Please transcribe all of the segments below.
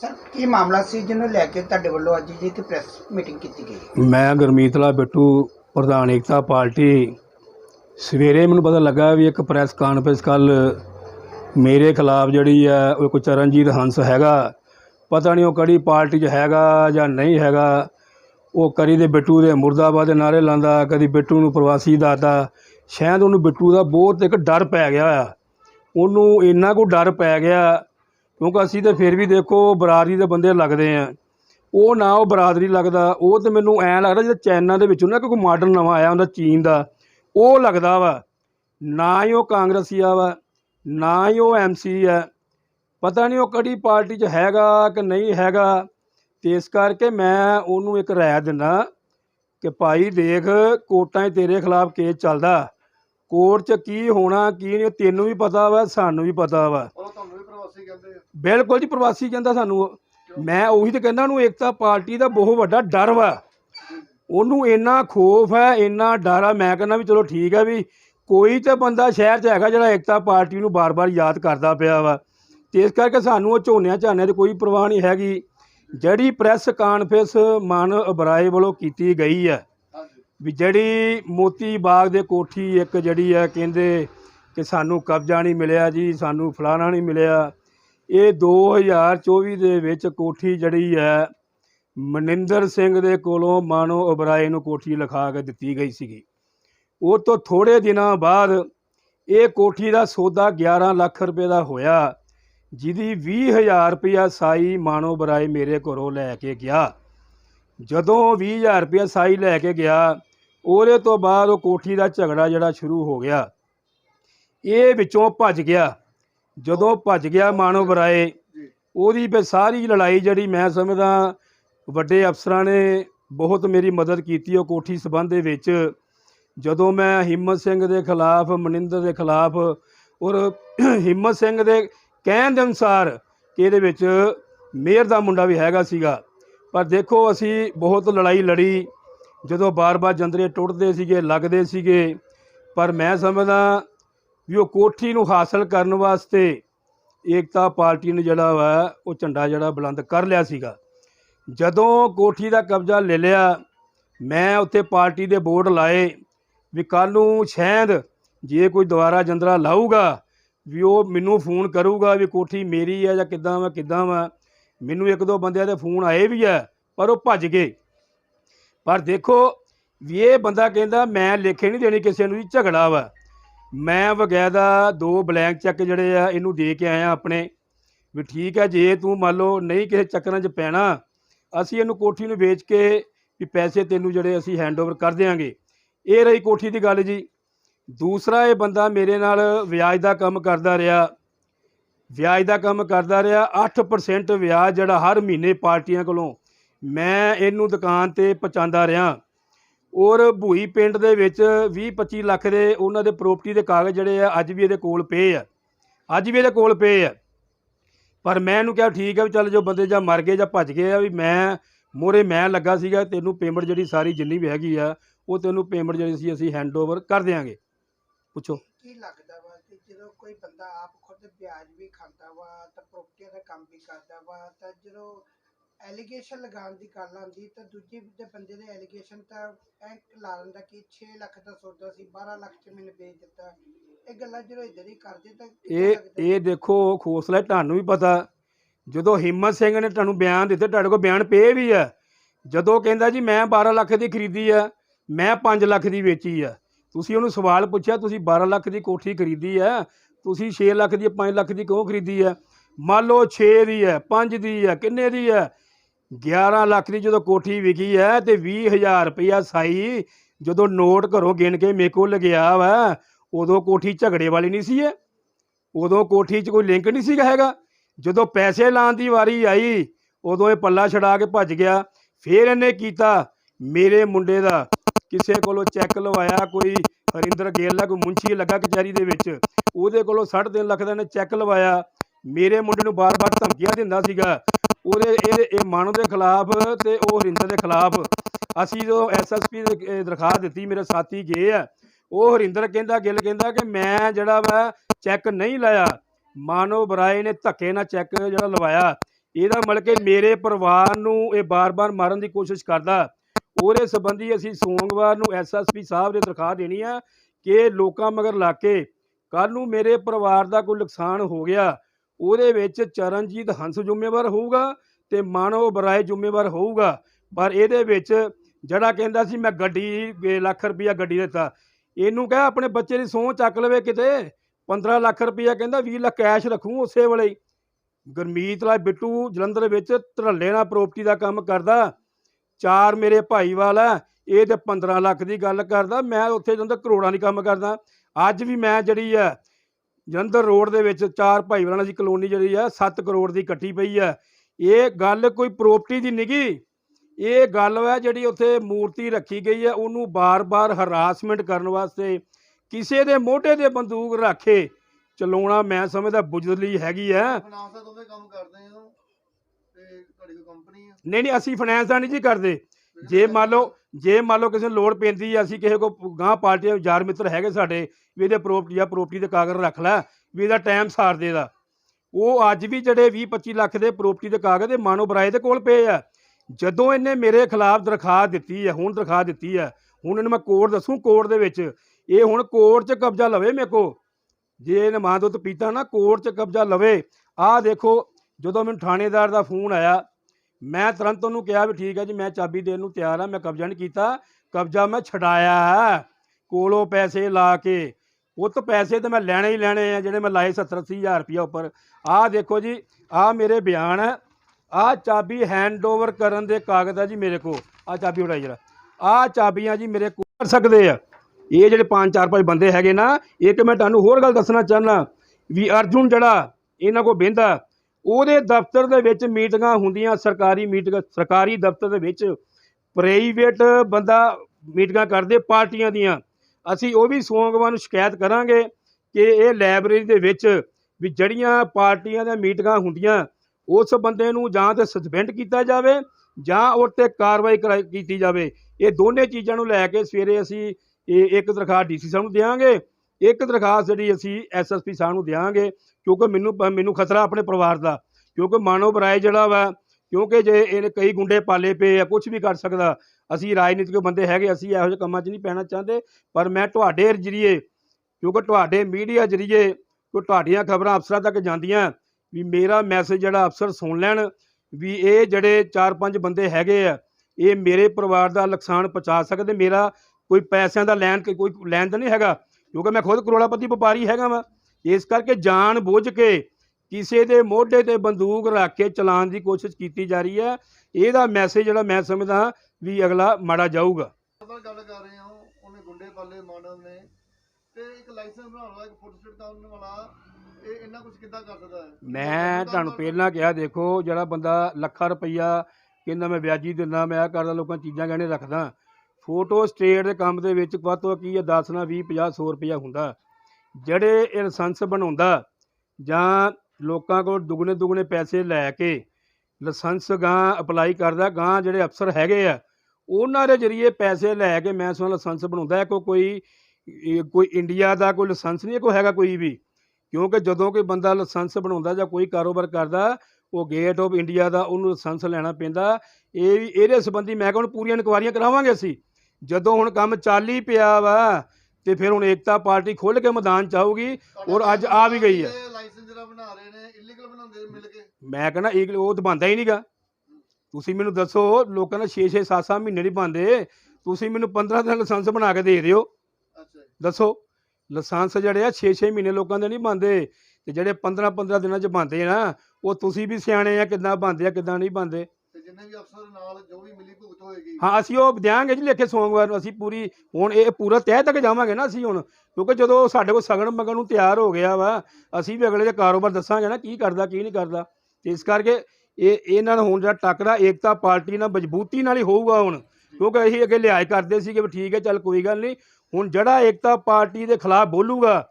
Sir, ਕੀ ਮਾਮਲਾ ਸੀ ਜਿਹਨੂੰ ਲੈ ਕੇ ਤੁਹਾਡੇ ਵੱਲੋਂ ਅੱਜ ਜੀ ਇੱਥੇ ਪ੍ਰੈਸ ਮੀਟਿੰਗ ਕੀਤੀ ਗਈ? ਮੈਂ ਗੁਰਮੀਤਲਾ ਬਿੱਟੂ, ਪ੍ਰਧਾਨ ਏਕਤਾ ਪਾਰਟੀ। ਸਵੇਰੇ ਮੈਨੂੰ ਪਤਾ ਲੱਗਾ ਵੀ ਇੱਕ ਪ੍ਰੈਸ ਕਾਨਫਰੰਸ ਕੱਲ ਮੇਰੇ ਖਿਲਾਫ ਜਿਹੜੀ ਹੈ ਉਹ ਕੋਈ ਚਰਨਜੀਤ ਹੰਸ ਹੈਗਾ। ਪਤਾ ਨਹੀਂ ਉਹ ਕਿਹੜੀ ਪਾਰਟੀ 'ਚ ਹੈਗਾ ਜਾਂ ਨਹੀਂ ਹੈਗਾ। ਉਹ ਕਰੀ ਦੇ ਬਿੱਟੂ ਦੇ ਮੁਰਦਾਬਾਦ ਦੇ ਨਾਰੇ ਲਾਉਂਦਾ, ਕਦੀ ਬਿੱਟੂ ਨੂੰ ਪ੍ਰਵਾਸੀ ਦੱਸਦਾ ਸ਼ਾਇਦ ਉਹਨੂੰ ਬਿੱਟੂ ਦਾ ਬਹੁਤ ਇੱਕ ਡਰ ਪੈ ਗਿਆ ਆ। ਉਹਨੂੰ ਇੰਨਾ ਕੁ ਡਰ ਪੈ ਗਿਆ ਕਿਉਂਕਿ ਅਸੀਂ ਤਾਂ ਫਿਰ ਵੀ ਦੇਖੋ ਬਰਾਦਰੀ ਦੇ ਬੰਦੇ ਲੱਗਦੇ ਆ। ਉਹ ਨਾ ਉਹ ਬਰਾਦਰੀ ਲੱਗਦਾ, ਉਹ ਤੇ ਮੈਨੂੰ ਐਂ ਲੱਗਦਾ ਜਿਹੜਾ ਚਾਈਨਾ ਦੇ ਵਿੱਚੋਂ ਨਾ ਕੋਈ ਮਾਡਲ ਨਵਾਂ ਆਇਆ ਹੁੰਦਾ ਚੀਨ ਦਾ, ਉਹ ਲੱਗਦਾ ਵਾ। ਨਾ ਹੀ ਉਹ ਕਾਂਗਰਸੀ ਆ ਵਾ, ਨਾ ਹੀ ਉਹ ਐਮਸੀ ਆ। ਪਤਾ ਨਹੀਂ ਉਹ ਕਿਹੜੀ ਪਾਰਟੀ 'ਚ ਹੈਗਾ ਕਿ ਨਹੀਂ ਹੈਗਾ। ਤੇ ਇਸ ਕਰਕੇ ਮੈਂ ਉਹਨੂੰ ਇੱਕ ਰਾਏ ਦਿੰਦਾ ਕਿ ਭਾਈ ਦੇਖ, ਕੋਰਟਾਂ 'ਚ ਤੇਰੇ ਖਿਲਾਫ ਕੇਸ ਚੱਲਦਾ। ਕੋਰਟ 'ਚ ਕੀ ਹੋਣਾ, ਕੀ ਨਹੀਂ ਤੈਨੂੰ ਵੀ ਪਤਾ ਵਾ, ਸਾਨੂੰ ਵੀ ਪਤਾ ਵਾ। ਬਿਲਕੁਲ ਜੀ, ਪ੍ਰਵਾਸੀ ਕਹਿੰਦਾ ਸਾਨੂੰ ਮੈਂ ਉਹੀ ਤੇ ਕਹਿੰਦਾ ਉਹਨੂੰ, ਏਕਤਾ ਪਾਰਟੀ ਦਾ ਬਹੁਤ ਵੱਡਾ ਡਰ ਵਾ। ਉਹਨੂੰ ਇੰਨਾ ਖੋਫ ਹੈ, ਇੰਨਾ ਡਰ ਆ। ਮੈਂ ਕਹਿੰਦਾ ਵੀ ਚਲੋ ਠੀਕ ਹੈ ਵੀ ਕੋਈ ਤਾਂ ਬੰਦਾ ਸ਼ਹਿਰ 'ਚ ਹੈਗਾ ਜਿਹੜਾ ਏਕਤਾ ਪਾਰਟੀ ਨੂੰ ਬਾਰ-ਬਾਰ ਯਾਦ ਕਰਦਾ ਪਿਆ ਵਾ। ਤੇ ਇਸ ਕਰਕੇ ਸਾਨੂੰ ਉਹ ਝੋਨਿਆਂ ਝਾਨਿਆਂ ਦੀ ਕੋਈ ਪਰਵਾਹ ਨਹੀਂ ਹੈਗੀ। ਜਿਹੜੀ ਪ੍ਰੈਸ ਕਾਨਫਰੰਸ ਮਾਨ ਅਬਰਾਏ ਵੱਲੋਂ ਕੀਤੀ ਗਈ ਹੈ ਵੀ ਜਿਹੜੀ ਮੋਤੀ ਬਾਗ ਦੇ ਕੋਠੀ ਇੱਕ ਜਿਹੜੀ ਹੈ ਕਹਿੰਦੇ ਕਿ ਸਾਨੂੰ ਕਬਜ਼ਾ ਨਹੀਂ ਮਿਲਿਆ ਜੀ, ਸਾਨੂੰ ਫਲਾਣਾ ਨਹੀਂ ਮਿਲਿਆ। ਇਹ 2024 ਦੇ ਵਿੱਚ ਕੋਠੀ ਜਿਹੜੀ ਹੈ, ਮਨਿੰਦਰ ਸਿੰਘ ਦੇ ਕੋਲੋਂ ਮਾਨੋ ਓਬਰਾਏ ਨੂੰ ਕੋਠੀ ਲਿਖਾ ਕੇ ਦਿੱਤੀ ਗਈ ਸੀਗੀ। ਉਹ ਤੋਂ ਥੋੜੇ ਦਿਨਾਂ ਬਾਅਦ ਇਹ ਕੋਠੀ ਦਾ ਸੌਦਾ 11 ਲੱਖ ਰੁਪਏ ਦਾ ਹੋਇਆ, ਜਿਹਦੀ 20000 ਰੁਪਇਆ ਸਾਈ ਮਾਨੋ ਬਰਾਏ ਮੇਰੇ ਘਰੋਂ ਲੈ ਕੇ ਗਿਆ। ਜਦੋਂ 20000 ਰੁਪਇਆ ਸਾਈ ਲੈ ਕੇ ਗਿਆ, ਉਹਦੇ ਤੋਂ ਬਾਅਦ ਉਹ ਕੋਠੀ ਦਾ ਝਗੜਾ ਜਿਹੜਾ ਸ਼ੁਰੂ ਹੋ ਗਿਆ। ਇਹ ਵਿੱਚੋਂ ਭੱਜ ਗਿਆ। ਜਦੋਂ ਭੱਜ ਗਿਆ ਮਾਨੋ ਬਰਾਏ ਉਹਦੀ ਫਿਰ ਸਾਰੀ ਲੜਾਈ ਜਿਹੜੀ ਮੈਂ ਸਮਝਦਾ ਵੱਡੇ ਅਫਸਰਾਂ ਨੇ ਬਹੁਤ ਮੇਰੀ ਮਦਦ ਕੀਤੀ ਉਹ ਕੋਠੀ ਸਬੰਧ ਦੇ ਵਿੱਚ। ਜਦੋਂ ਮੈਂ ਹਿੰਮਤ ਸਿੰਘ ਦੇ ਖਿਲਾਫ ਮਨਿੰਦਰ ਦੇ ਖਿਲਾਫ ਔਰ ਹਿੰਮਤ ਸਿੰਘ ਦੇ ਕਹਿਣ ਦੇ ਅਨੁਸਾਰ ਕਿ ਇਹਦੇ ਵਿੱਚ ਮੇਅਰ ਦਾ ਮੁੰਡਾ ਵੀ ਹੈਗਾ ਸੀਗਾ। ਪਰ ਦੇਖੋ ਅਸੀਂ ਬਹੁਤ ਲੜਾਈ ਲੜੀ ਜਦੋਂ ਬਾਰ-ਬਾਰ ਜੰਦਰੇ ਟੁੱਟਦੇ ਸੀਗੇ ਲੱਗਦੇ ਸੀਗੇ। ਪਰ ਮੈਂ ਸਮਝਦਾ ਵੀ ਉਹ ਕੋਠੀ ਨੂੰ ਹਾਸਲ ਕਰਨ ਵਾਸਤੇ ਏਕਤਾ ਪਾਰਟੀ ਨੇ ਜਿਹੜਾ ਵਾ, ਉਹ ਝੰਡਾ ਜਿਹੜਾ ਬੁਲੰਦ ਕਰ ਲਿਆ ਸੀਗਾ। ਜਦੋਂ ਕੋਠੀ ਦਾ ਕਬਜ਼ਾ ਲੈ ਲਿਆ, ਮੈਂ ਉੱਥੇ ਪਾਰਟੀ ਦੇ ਬੋਰਡ ਲਾਏ ਵੀ ਕੱਲ ਨੂੰ ਸ਼ਾਇਦ ਜੇ ਕੋਈ ਦੁਬਾਰਾ ਜੰਦਰਾ ਲਾਊਗਾ, ਵੀ ਉਹ ਮੈਨੂੰ ਫੋਨ ਕਰੂਗਾ ਵੀ ਕੋਠੀ ਮੇਰੀ ਹੈ ਜਾਂ ਕਿੱਦਾਂ ਵਾ ਕਿੱਦਾਂ ਵਾ। ਮੈਨੂੰ ਇੱਕ ਦੋ ਬੰਦਿਆਂ ਦੇ ਫੋਨ ਆਏ ਵੀ ਆ, ਪਰ ਉਹ ਭੱਜ ਗਏ। ਪਰ ਦੇਖੋ ਵੀ ਇਹ ਬੰਦਾ ਕਹਿੰਦਾ, ਮੈਂ ਲੇਖੇ ਨਹੀਂ ਦੇਣੀ ਕਿਸੇ ਨੂੰ ਜੀ, ਝਗੜਾ ਵਾ। ਮੈਂ ਵਗੈਦਾ ਦੋ ਬਲੈਂਕ ਚੈੱਕ ਜਿਹੜੇ ਆ, ਇਹਨੂੰ ਦੇ ਕੇ ਆਇਆ ਆਪਣੇ। ਵੀ ਠੀਕ ਹੈ ਜੇ ਤੂੰ ਮੰਨ ਲਓ ਨਹੀਂ ਕਿਸੇ ਚੱਕਰਾਂ 'ਚ ਪੈਣਾ, ਅਸੀਂ ਇਹਨੂੰ ਕੋਠੀ ਨੂੰ ਵੇਚ ਕੇ ਵੀ ਪੈਸੇ ਤੈਨੂੰ ਜਿਹੜੇ ਅਸੀਂ ਹੈਂਡਓਵਰ ਕਰ ਦਿਆਂਗੇ। ਇਹ ਰਹੀ ਕੋਠੀ ਦੀ ਗੱਲ ਜੀ। ਦੂਸਰਾ, ਇਹ ਬੰਦਾ ਮੇਰੇ ਨਾਲ ਵਿਆਜ ਦਾ ਕੰਮ ਕਰਦਾ ਰਿਹਾ। ਵਿਆਜ ਦਾ ਕੰਮ ਕਰਦਾ ਰਿਹਾ। 8% ਵਿਆਜ ਜਿਹੜਾ ਹਰ ਮਹੀਨੇ ਪਾਰਟੀਆਂ ਕੋਲੋਂ। ਮੈਂ ਇਹਨੂੰ ਦੁਕਾਨ ਤੇ ਪਹੁੰਚਾਉਂਦਾ ਰਿਹਾ। ਔਰ ਭੂਈ ਪਿੰਡ ਦੇ ਵਿੱਚ 20-25 ਲੱਖ ਦੇ ਉਹਨਾਂ ਦੇ ਪ੍ਰਾਪਰਟੀ ਦੇ ਕਾਗਜ਼ ਜਿਹੜੇ ਆ, ਅੱਜ ਵੀ ਇਹਦੇ ਕੋਲ ਪਏ ਆ। ਅੱਜ ਵੀ ਇਹਦੇ ਕੋਲ ਪਏ ਆ। ਪਰ ਮੈਂ ਇਹਨੂੰ ਕਿਹਾ, ਠੀਕ ਹੈ ਵੀ ਚੱਲ ਜੋ ਬੰਦੇ ਜਾਂ ਮਰ ਗਏ ਜਾਂ ਭੱਜ ਗਏ ਆ, ਵੀ ਮੈਂ ਮੋਰੇ ਮੈਂ ਲੱਗਾ ਸੀਗਾ, ਤੈਨੂੰ ਪੇਮੈਂਟ ਜਿਹੜੀ ਸਾਰੀ ਜਿੰਨੀ ਵੀ ਹੈਗੀ ਆ, ਉਹ ਤੈਨੂੰ ਪੇਮੈਂਟ ਜਿਹੜੀ ਸੀ ਅਸੀਂ ਹੈਂਡਓਵਰ ਕਰ ਦਿਆਂਗੇ। ਪੁੱਛੋ। ਕੀ ਲੱਗਦਾ ਵਾ ਕਿ ਜਦੋਂ ਕੋਈ ਬੰਦਾ ਆਪ ਖੁਦ ਵਿਆਜ ਵੀ ਖਾਂਦਾ ਵਾ, ਤਾਂ ਪ੍ਰੋਪਰਟੀ ਦਾ ਕੰਮ ਵੀ ਕਰਦਾ ਵਾ, ਤਾਂ ਜਦੋਂ ਐਲੀਗੇਸ਼ਨ ਲਗਾਉਣ ਦੀ ਗੱਲ ਆਉਂਦੀ ਤਾਂ ਦੂਜੇ ਦੇ ਬੰਦੇ ਦੇ ਐਲੀਗੇਸ਼ਨ ਤਾਂ ਐ ਲਾ ਲੈਂਦਾ ਕਿ 6 ਲੱਖ ਦਾ ਸੌਦਾ ਸੀ 12 ਲੱਖ ਚ ਮੈਨੂੰ ਵੇਚ ਦਿੱਤਾ। ਇਹ ਗੱਲਾਂ ਜਦੋਂ ਇਧਰ ਹੀ ਕਰਦੇ ਤਾਂ ਇਹ? ਇਹ ਦੇਖੋ ਖੋਸਲਾ ਤੁਹਾਨੂੰ ਵੀ ਪਤਾ। ਜਦੋਂ ਹਿੰਮਤ ਸਿੰਘ ਨੇ ਤੁਹਾਨੂੰ ਬਿਆਨ ਦਿੱਤੇ ਤੁਹਾਡੇ ਕੋਲ ਬਿਆਨ ਪਏ ਵੀ ਆ। ਜਦੋਂ ਕਹਿੰਦਾ ਜੀ ਮੈਂ 12 ਲੱਖ ਦੀ ਖਰੀਦੀ ਆ ਮੈਂ 5 ਲੱਖ ਦੀ ਵੇਚੀ ਆ। ਤੁਸੀਂ ਉਹਨੂੰ ਸਵਾਲ ਪੁੱਛਿਆ ਤੁਸੀਂ 12 ਲੱਖ ਦੀ ਕੋਠੀ ਖਰੀਦੀ ਆ ਤੁਸੀਂ 6 ਲੱਖ ਦੀ 5 ਲੱਖ ਦੀ ਕਿਉਂ ਖਰੀਦੀ ਆ? ਮੰਨ ਲਓ 6 ਦੀ ਹੈ 5 ਦੀ ਹੈ ਕਿੰਨੇ ਦੀ ਹੈ 11 ਲੱਖ ਦੀ ਜਦੋਂ ਕੋਠੀ ਵਿਕੀ ਹੈ ਤੇ 20000 ਰੁਪਇਆ ਸਾਈ ਜਦੋਂ ਨੋਟ ਘਰੋਂ ਗਿਣ ਕੇ ਮੇਰੇ ਕੋਲ ਲਗਿਆ ਵਾ, ਉਦੋਂ ਕੋਠੀ ਝਗੜੇ ਵਾਲੀ ਨਹੀਂ ਸੀ ਇਹ। ਉਦੋਂ ਕੋਠੀ 'ਚ ਕੋਈ ਲਿੰਕ ਨਹੀਂ ਸੀਗਾ ਹੈਗਾ। ਜਦੋਂ ਪੈਸੇ ਲਾਉਣ ਦੀ ਵਾਰੀ ਆਈ, ਉਦੋਂ ਇਹ ਪੱਲਾ ਛਡਾ ਕੇ ਭੱਜ ਗਿਆ। ਫਿਰ ਇਹਨੇ ਕੀਤਾ ਮੇਰੇ ਮੁੰਡੇ ਦਾ। ਕਿਸੇ ਕੋਲੋਂ ਚੈੱਕ ਲਵਾਇਆ ਕੋਈ ਹਰਿੰਦਰ ਗੇਲ ਦਾ, ਕੋਈ ਮੁੰਸ਼ੀ ਲੱਗਾ ਕਚਹਿਰੀ ਦੇ ਵਿੱਚ। ਉਹਦੇ ਕੋਲੋਂ 3.5 ਲੱਖ ਦਾ ਇਹਨੇ ਚੈੱਕ ਲਵਾਇਆ। ਮੇਰੇ ਮੁੰਡੇ ਨੂੰ ਬਾਰ-ਬਾਰ ਧਮਕੀਆਂ ਦਿੰਦਾ ਸੀਗਾ। ਉਹਦੇ ਇਹ ਇਹ ਮਾਨੋ ਦੇ ਖਿਲਾਫ ਤੇ ਉਹ ਹਰਿੰਦਰ ਦੇ ਖਿਲਾਫ ਅਸੀਂ ਜਦੋਂ ਐਸਐਸਪੀ ਦੇ ਅਹ ਦਰਖਾਸਤ ਦਿੱਤੀ, ਮੇਰੇ ਸਾਥੀ ਗਏ ਆ, ਉਹ ਹਰਿੰਦਰ ਕਹਿੰਦਾ, ਗਿੱਲ ਕਹਿੰਦਾ ਕਿ ਮੈਂ ਜਿਹੜਾ ਵਾ ਚੈੱਕ ਨਹੀਂ ਲਾਇਆ। ਮਾਨੋ ਬਰਾਏ ਨੇ ਧੱਕੇ ਨਾਲ ਚੈੱਕ ਜਿਹੜਾ ਲਵਾਇਆ। ਇਹਦਾ ਮਤਲਬ ਕਿ ਮੇਰੇ ਪਰਿਵਾਰ ਨੂੰ ਇਹ ਬਾਰ-ਬਾਰ ਮਾਰਨ ਦੀ ਕੋਸ਼ਿਸ਼ ਕਰਦਾ। ਉਹਦੇ ਸੰਬੰਧੀ ਅਸੀਂ ਸੋਮਵਾਰ ਨੂੰ ਐਸਐਸਪੀ ਸਾਹਿਬ ਦੇ ਦਰਖਾਸਤ ਦੇਣੀ ਆ ਕਿ ਲੋਕਾਂ ਮਗਰ ਲਾ ਕੇ ਕੱਲ ਨੂੰ ਮੇਰੇ ਪਰਿਵਾਰ ਦਾ ਕੋਈ ਨੁਕਸਾਨ ਹੋ ਗਿਆ। ਉਹਦੇ ਵਿੱਚ ਚਰਨਜੀਤ ਹੰਸ ਜ਼ਿੰਮੇਵਾਰ ਹੋਊਗਾ ਤੇ ਮਾਨਵ ਬਰਾਏ ਜ਼ਿੰਮੇਵਾਰ ਹੋਊਗਾ। ਪਰ ਇਹਦੇ ਵਿੱਚ ਜਿਹੜਾ ਕਹਿੰਦਾ ਸੀ, ਮੈਂ ਗੱਡੀ ਲੱਖ ਰੁਪਈਆ ਗੱਡੀ ਦਿੱਤਾ। ਇਹਨੂੰ ਕਹਿ, ਆਪਣੇ ਬੱਚੇ ਦੀ ਸਹੁੰ ਚੱਕ ਲਵੇ ਕਿਤੇ। 15 ਲੱਖ ਰੁਪਈਆ ਕਹਿੰਦਾ 20 ਲੱਖ ਕੈਸ਼ ਰੱਖੂ ਉਸੇ ਵੇਲੇ ਹੀ। ਗੁਰਮੀਤ ਲਾਲ ਬਿੱਟੂ ਜਲੰਧਰ ਵਿੱਚ ਧਰੱਲੇ ਨਾਲ ਪ੍ਰਾਪਰਟੀ ਦਾ ਕੰਮ ਕਰਦਾ। ਚਾਰ ਮੇਰੇ ਭਾਈਵਾਲ ਆ, ਇਹ ਤੇ 15 ਲੱਖ ਦੀ ਗੱਲ ਕਰਦਾ। ਮੈਂ ਉੱਥੇ ਜਾਂਦਾ ਕਰੋੜਾਂ ਦੀ ਕੰਮ ਕਰਦਾ। ਅੱਜ ਵੀ ਮੈਂ ਜਿਹੜੀ ਆ ਜਲੰਧਰ ਰੋਡ ਦੇ ਵਿੱਚ ਚਾਰ ਭਾਈਵਾਲਾਂ ਦੀ ਕਲੋਨੀ ਜਿਹੜੀ ਆ 7 ਕਰੋੜ ਦੀ ਕੱਟੀ ਪਈ ਆ। ਇਹ ਗੱਲ ਕੋਈ ਪ੍ਰਾਪਰਟੀ ਦੀ ਨਿਗੀ। ਇਹ ਗੱਲ ਹੈ ਜਿਹੜੀ ਉੱਥੇ ਮੂਰਤੀ ਰੱਖੀ ਗਈ ਹੈ ਉਹਨੂੰ ਬਾਰ-ਬਾਰ ਹਰਾਸਮੈਂਟ ਕਰਨ ਵਾਸਤੇ ਕਿਸੇ ਦੇ ਮੋਢੇ ਤੇ ਬੰਦੂਕ ਰੱਖੇ ਚਲਾਉਣਾ ਮੈਂ ਸਮਝਦਾ ਬੁਜਦਲੀ ਹੈਗੀ ਹੈ ਫਾਈਨਾਂਸ ਦਾ ਦੋਵੇਂ ਕੰਮ ਕਰਦੇ ਹੋ ਤੇ ਤੁਹਾਡੀ ਕੋਈ ਕੰਪਨੀ ਆ? ਨਹੀਂ ਨਹੀਂ ਅਸੀਂ ਫਾਈਨੈਂਸ ਦਾ ਨਹੀਂ ਜੀ ਕਰਦੇ। ਜੇ ਮੰਨ ਲਓ ਜੇ ਮੰਨ ਲਓ ਕਿਸੇ ਨੂੰ ਲੋੜ ਪੈਂਦੀ ਹੈ ਅਸੀਂ ਕਿਸੇ ਕੋ ਗਾਂ ਪਾਰਟੀ ਯਾਰ ਮਿੱਤਰ ਹੈਗੇ ਸਾਡੇ, ਵੀ ਇਹਦੇ ਪ੍ਰੋਪਰਟੀ ਆ ਪ੍ਰੋਪਰਟੀ ਦੇ ਕਾਗਜ਼ ਰੱਖ ਲੈ, ਵੀ ਇਹਦਾ ਟਾਈਮ ਸਾਰ ਦੇਦਾ ਉਹ ਅੱਜ ਵੀ ਜਿਹੜੇ 20 25 ਲੱਖ ਦੇ ਪ੍ਰੋਪਰਟੀ ਦੇ ਕਾਗਜ਼ ਦੇ ਮਾਨੋ ਬਰਾਏ ਦੇ ਕੋਲ ਪਏ ਆ। ਜਦੋਂ ਇਹਨੇ ਮੇਰੇ ਖਿਲਾਫ ਦਰਖਾਸਤ ਦਿੱਤੀ ਹੈ ਹੁਣ ਦਰਖਾਸਤ ਦਿੱਤੀ ਹੈ ਹੁਣ ਇਹਨੂੰ ਮੈਂ ਕੋਰਟ ਦੱਸੂ ਕੋਰਟ ਦੇ ਵਿੱਚ, ਇਹ ਹੁਣ ਕੋਰਟ 'ਚ ਕਬਜ਼ਾ ਲਵੇ ਮੇਰੇ ਕੋ ਜੇ ਇਹਨੇ ਮਾਂ ਦੁੱਧ ਪੀਤਾ ਨਾ ਕੋਰਟ 'ਚ ਕਬਜ਼ਾ ਲਵੇ। ਆਹ ਦੇਖੋ, ਜਦੋਂ ਮੈਨੂੰ ਥਾਣੇਦਾਰ ਦਾ ਫੋਨ ਆਇਆ ਮੈਂ ਤੁਰੰਤ ਉਹਨੂੰ ਕਿਹਾ ਵੀ ਠੀਕ ਹੈ ਜੀ, ਮੈਂ ਚਾਬੀ ਦੇਣ ਨੂੰ ਤਿਆਰ ਹਾਂ, ਮੈਂ ਕਬਜ਼ਾ ਨਹੀਂ ਕੀਤਾ, ਕਬਜ਼ਾ ਮੈਂ ਛਡਾਇਆ ਹੈ। ਕੋਲੋਂ ਪੈਸੇ ਲਾ ਕੇ ਉਹ ਪੈਸੇ ਤਾਂ ਮੈਂ ਲੈਣੇ ਹੀ ਲੈਣੇ ਆ, ਜਿਹੜੇ ਮੈਂ ਲਾਏ 70 ਅੱਸੀ ਹਜ਼ਾਰ ਰੁਪਇਆ ਉੱਪਰ। ਆਹ ਦੇਖੋ ਜੀ, ਆਹ ਮੇਰੇ ਬਿਆਨ ਹੈ, ਆਹ ਚਾਬੀ ਹੈਂਡਓਵਰ ਕਰਨ ਦੇ ਕਾਗਜ਼ ਆ ਜੀ ਮੇਰੇ ਕੋਲ। ਆਹ ਚਾਬੀ ਉਡਾਈ ਜਰਾ। ਆਹ ਚਾਬੀਆਂ ਜੀ ਮੇਰੇ ਕੋਲ ਕਰ ਸਕਦੇ ਆ। ਇਹ ਜਿਹੜੇ ਪੰਜ ਚਾਰ ਪੰਜ ਬੰਦੇ ਹੈਗੇ ਨਾ, ਇੱਕ ਮੈਂ ਤੁਹਾਨੂੰ ਹੋਰ ਗੱਲ ਦੱਸਣਾ ਚਾਹੁੰਦਾ ਵੀ ਅਰਜੁਨ ਜਿਹੜਾ, ਇਹਨਾਂ ਕੋ ਬਹਿੰਦਾ ਉਹਦੇ ਦਫ਼ਤਰ ਦੇ ਵਿੱਚ ਮੀਟਿੰਗਾਂ ਹੁੰਦੀਆਂ, ਸਰਕਾਰੀ ਮੀਟਿੰਗ, ਸਰਕਾਰੀ ਦਫ਼ਤਰ ਦੇ ਵਿੱਚ ਪ੍ਰਾਈਵੇਟ ਬੰਦਾ ਮੀਟਿੰਗਾਂ ਕਰਦੇ ਪਾਰਟੀਆਂ ਦੀਆਂ। ਅਸੀਂ ਉਹ ਵੀ ਸੋਮਵਾਰ ਨੂੰ ਸ਼ਿਕਾਇਤ ਕਰਾਂਗੇ ਕਿ ਇਹ ਲਾਇਬ੍ਰੇਰੀ ਦੇ ਵਿੱਚ ਵੀ ਜਿਹੜੀਆਂ ਪਾਰਟੀਆਂ ਦੀਆਂ ਮੀਟਿੰਗਾਂ ਹੁੰਦੀਆਂ, ਉਸ ਬੰਦੇ ਨੂੰ ਜਾਂ ਤੇ ਸਸਪੈਂਡ ਕੀਤਾ ਜਾਵੇ ਜਾਂ ਉਹ ਤੇ ਕਾਰਵਾਈ ਕਰਾਈ ਕੀਤੀ ਜਾਵੇ। ਇਹ ਦੋਨੇ ਚੀਜ਼ਾਂ ਨੂੰ ਲੈ ਕੇ ਸਵੇਰੇ ਅਸੀਂ ਇਹ ਇੱਕ ਦਰਖਾਸਤ ਡੀਸੀ ਸਾਹਿਬ ਨੂੰ ਦੇਵਾਂਗੇ ਇੱਕ ਦਰਖਾਸਤ ਜਿਹੜੀ ਅਸੀਂ ਐਸਐਸਪੀ ਸਾਹਿਬ ਨੂੰ ਦੇਵਾਂਗੇ ਕਿਉਂਕਿ ਮੈਨੂੰ ਮੈਨੂੰ ਖਤਰਾ ਆਪਣੇ ਪਰਿਵਾਰ ਦਾ, ਕਿਉਂਕਿ ਮਾਨਵ ਰਾਏ ਜਿਹੜਾ ਵਾ, ਕਿਉਂਕਿ ਜੇ ਇਹਨੇ ਕਈ ਗੁੰਡੇ ਪਾਲੇ ਪਏ ਆ ਕੁਝ ਵੀ ਕਰ ਸਕਦਾ, ਅਸੀਂ ਰਾਜਨੀਤਿਕ ਬੰਦੇ ਹੈਗੇ, ਅਸੀਂ ਇਹੋ ਜਿਹੇ ਕੰਮਾਂ 'ਚ ਨਹੀਂ ਪੈਣਾ ਚਾਹੁੰਦੇ, ਪਰ ਮੈਂ ਤੁਹਾਡੇ ਜਰੀਏ, ਕਿਉਂਕਿ ਤੁਹਾਡੇ ਮੀਡੀਆ ਜਰੀਏ ਕੋਈ ਤੁਹਾਡੀਆਂ ਖਬਰਾਂ ਅਫਸਰਾਂ ਤੱਕ ਜਾਂਦੀਆਂ, ਵੀ ਮੇਰਾ ਮੈਸੇਜ ਜਿਹੜਾ ਅਫਸਰ ਸੁਣ ਲੈਣ, ਵੀ ਇਹ ਜਿਹੜੇ 4-5 ਬੰਦੇ ਹੈਗੇ ਆ, ਇਹ ਮੇਰੇ ਪਰਿਵਾਰ ਦਾ ਨੁਕਸਾਨ ਪਹੁੰਚਾ ਸਕਦੇ ਮੇਰਾ ਕੋਈ ਪੈਸਿਆਂ ਦਾ ਲੈਣ, ਕੋਈ ਲੈਣ ਤਾਂ ਨਹੀਂ ਹੈਗਾ, ਕਿਉਂਕਿ ਮੈਂ ਖੁਦ ਕਰੋੜਾਪਤੀ ਵਪਾਰੀ ਹੈਗਾ ਵਾ। ਇਸ ਕਰਕੇ ਜਾਣ ਬੁੱਝ ਕੇ ਕਿਸੇ ਦੇ ਮੋਢੇ ਤੇ ਬੰਦੂਕ ਰੱਖ ਕੇ ਚਲਾਉਣ ਦੀ ਕੋਸ਼ਿਸ਼ ਕੀਤੀ ਜਾ ਰਹੀ ਹੈ। ਇਹਦਾ ਮੈਸੇਜ ਜਿਹੜਾ ਮੈਂ ਸਮਝਦਾ ਵੀ ਅਗਲਾ ਮਾੜਾ ਜਾਊਗਾ। ਆਪਾਂ ਗੱਲ ਕਰ ਰਹੇ ਹਾਂ ਉਹਨੇ ਗੁੰਡੇ ਪਾਲੇ ਮਾਡਲ ਨੇ ਤੇ ਇੱਕ ਲਾਇਸੈਂਸ ਬਣਾਉਣ ਵਾਲਾ ਇੱਕ ਫੋਟੋ ਸਟੇਟ ਕਰਨ ਵਾਲਾ ਇਹ ਇੰਨਾ ਕੁਝ ਕਿੱਦਾਂ ਕਰ ਸਕਦਾ ਹੈ? ਮੈਂ ਤੁਹਾਨੂੰ ਪਹਿਲਾਂ ਕਿਹਾ ਦੇਖੋ ਜਿਹੜਾ ਬੰਦਾ ਲੱਖਾਂ ਰੁਪਈਆ ਕਹਿੰਦਾ ਮੈਂ ਵਿਆਜੀ ਦਿੰਦਾ ਮੈਂ ਆ ਕਰਦਾ ਲੋਕਾਂ ਚੀਜ਼ਾਂ ਗਹਿਣੇ ਰੱਖਦਾ। ਫੋਟੋ ਸਟੇਟ ਦੇ ਕੰਮ ਦੇ ਵਿੱਚ ਵੱਧ ਤੋਂ ਕੀ ਹੈ 10 ਨਾ 20 50 100 ਰੁਪਈਆ ਹੁੰਦਾ। ਜਿਹੜੇ ਇਹ ਲਾਇਸੈਂਸ ਬਣਾਉਂਦਾ, ਜਾਂ ਲੋਕਾਂ ਕੋਲ ਦੁੱਗਣੇ ਦੁੱਗਣੇ ਪੈਸੇ ਲੈ ਕੇ ਲਾਇਸੈਂਸ ਗਾਂ ਅਪਲਾਈ ਕਰਦਾ ਗਾਂ ਜਿਹੜੇ ਅਫਸਰ ਹੈਗੇ ਆ, ਉਹਨਾਂ ਦੇ ਜਰੀਏ ਪੈਸੇ ਲੈ ਕੇ ਮੈਂ ਸੋ ਲਾਇਸੈਂਸ ਬਣਾਉਂਦਾ ਹੈ ਕੋ ਕੋਈ ਕੋਈ ਇੰਡੀਆ ਦਾ ਕੋਈ ਲਾਇਸੈਂਸ ਨਹੀਂ ਕੋਈ ਹੈਗਾ ਕੋਈ ਵੀ। ਕਿਉਂਕਿ ਜਦੋਂ ਕੋਈ ਬੰਦਾ ਲਾਇਸੈਂਸ ਬਣਾਉਂਦਾ ਜਾਂ ਕੋਈ ਕਾਰੋਬਾਰ ਕਰਦਾ, ਉਹ ਗੇਟ ਆਫ ਇੰਡੀਆ ਦਾ ਉਹਨੂੰ ਲਾਇਸੈਂਸ ਲੈਣਾ ਪੈਂਦਾ। ਇਹ ਵੀ, ਇਹਦੇ ਸੰਬੰਧੀ ਮੈਂ ਕਹਿੰਦਾ ਪੂਰੀਆਂ ਇਨਕੁਆਰੀਆਂ ਕਰਾਵਾਂਗੇ ਅਸੀਂ। ਜਦੋਂ ਹੁਣ ਕੰਮ ਚੱਲ ਹੀ ਪਿਆ ਵਾ ਤੇ ਫਿਰ ਹੁਣ ਏਕਤਾ ਪਾਰਟੀ ਖੁੱਲ ਕੇ ਮੈਦਾਨ ਚ ਆਊਗੀ ਔਰ ਅੱਜ ਆ ਵੀ ਗਈ ਹੈ ਲਾਇਸੈਂਸ ਜਿਹੜਾ ਬਣਾ ਰਹੇ ਨੇ ਇਲੀਗਲ ਬਣਾਉਂਦੇ ਮਿਲ ਕੇ? ਮੈਂ ਕਹਿੰਦਾ ਇਹ ਉਹ ਤਾਂ ਬੰਦਾ ਹੀ ਨਹੀਂਗਾ ਤੁਸੀਂ ਮੈਨੂੰ ਦੱਸੋ ਲੋਕਾਂ ਦਾ 6 6 7 7 ਮਹੀਨੇ ਨਹੀਂ ਬੰਦੇ ਤੁਸੀਂ ਮੈਨੂੰ 15 ਦਿਨ ਲਾਇਸੈਂਸ ਬਣਾ ਕੇ ਦੇ ਦਿਓ। ਅੱਛਾ ਦੱਸੋ ਲਾਇਸੈਂਸ ਜਿਹੜੇ ਆ 6-6 ਮਹੀਨੇ ਲੋਕਾਂ ਦੇ ਨਹੀਂ ਬੰਦੇ ਤੇ ਜਿਹੜੇ 15-15 ਦਿਨਾਂ 'ਚ ਬੰਦੇ ਨਾ ਉਹ ਤੁਸੀਂ ਵੀ ਸਿਆਣੇ ਆ ਕਿੱਦਾਂ ਬੰਦੇ ਆ ਕਿੱਦਾਂ ਨਹੀਂ ਬੰਦੇ ਜਿੰਨੇ ਵੀ ਅਫਸਰ ਨਾਲ ਜੋ ਵੀ ਮਿਲੀ ਭੁਗਤ ਹੋਏਗੀ। ਹਾਂ, ਅਸੀਂ ਉਹ ਦਿਆਂਗੇ ਜੀ ਲਿਖੇ ਸੋਮਵਾਰ ਨੂੰ। ਅਸੀਂ ਪੂਰੀ, ਹੁਣ ਇਹ ਪੂਰਾ ਤਹਿ ਤੱਕ ਜਾਵਾਂਗੇ ਨਾ ਅਸੀਂ ਹੁਣ। ਕਿਉਂਕਿ ਜਦੋਂ ਸਾਡੇ ਕੋਲ ਸਗਣ ਮੰਗਣ ਨੂੰ ਤਿਆਰ ਹੋ ਗਿਆ ਵਾ, ਅਸੀਂ ਵੀ ਅਗਲੇ ਦੇ ਕਾਰੋਬਾਰ ਦੱਸਾਂਗੇ ਨਾ ਕੀ ਕਰਦਾ, ਕੀ ਨਹੀਂ ਕਰਦਾ। ਤੇ ਇਸ ਕਰਕੇ ਇਹ ਇਹਨਾਂ ਨਾਲ ਹੁਣ ਜਿਹੜਾ ਟੱਕਰਾ ਏਕਤਾ ਪਾਰਟੀ ਨਾਲ ਮਜ਼ਬੂਤੀ ਨਾਲ ਹੀ ਹੋਊਗਾ ਹੁਣ। ਕਿਉਂਕਿ ਅਸੀਂ ਅੱਗੇ ਲਿਹਾਜ਼ ਕਰਦੇ ਸੀਗੇ, ਵੀ ਠੀਕ ਹੈ, ਚੱਲ ਕੋਈ ਗੱਲ ਨਹੀਂ। ਹੁਣ ਜਿਹੜਾ ਏਕਤਾ ਪਾਰਟੀ ਦੇ ਖਿਲਾਫ ਬੋਲੂਗਾ,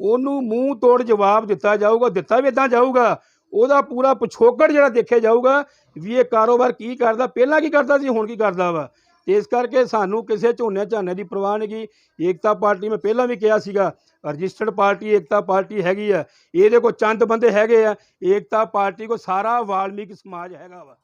ਉਹਨੂੰ ਮੂੰਹ ਤੋੜ ਜਵਾਬ ਦਿੱਤਾ ਜਾਊਗਾ, ਦਿੱਤਾ ਵੀ ਇਦਾਂ ਜਾਊਗਾ। ਉਹਦਾ ਪੂਰਾ ਪਿਛੋਕੜ ਜਿਹੜਾ ਦੇਖਿਆ ਜਾਊਗਾ ਵੀ ਇਹ ਕਾਰੋਬਾਰ ਕੀ ਕਰਦਾ, ਪਹਿਲਾਂ ਕੀ ਕਰਦਾ ਸੀ, ਹੁਣ ਕੀ ਕਰਦਾ ਵਾ। ਤੇ ਇਸ ਕਰਕੇ ਸਾਨੂੰ ਕਿਸੇ ਝੋਨੇ ਝਾਨੇ ਦੀ ਪਰਵਾਹ ਨਹੀਂ ਗੀ। ਏਕਤਾ ਪਾਰਟੀ, ਮੈਂ ਪਹਿਲਾਂ ਵੀ ਕਿਹਾ ਸੀਗਾ, ਰਜਿਸਟਰਡ ਪਾਰਟੀ, ਏਕਤਾ ਪਾਰਟੀ ਹੈਗੀ ਆ। ਇਹਦੇ ਕੋਲ ਚੰਦ ਬੰਦੇ ਹੈਗੇ ਆ। ਏਕਤਾ ਪਾਰਟੀ ਕੋ ਸਾਰਾ ਵਾਲਮੀਕ ਸਮਾਜ ਹੈਗਾ ਵਾ।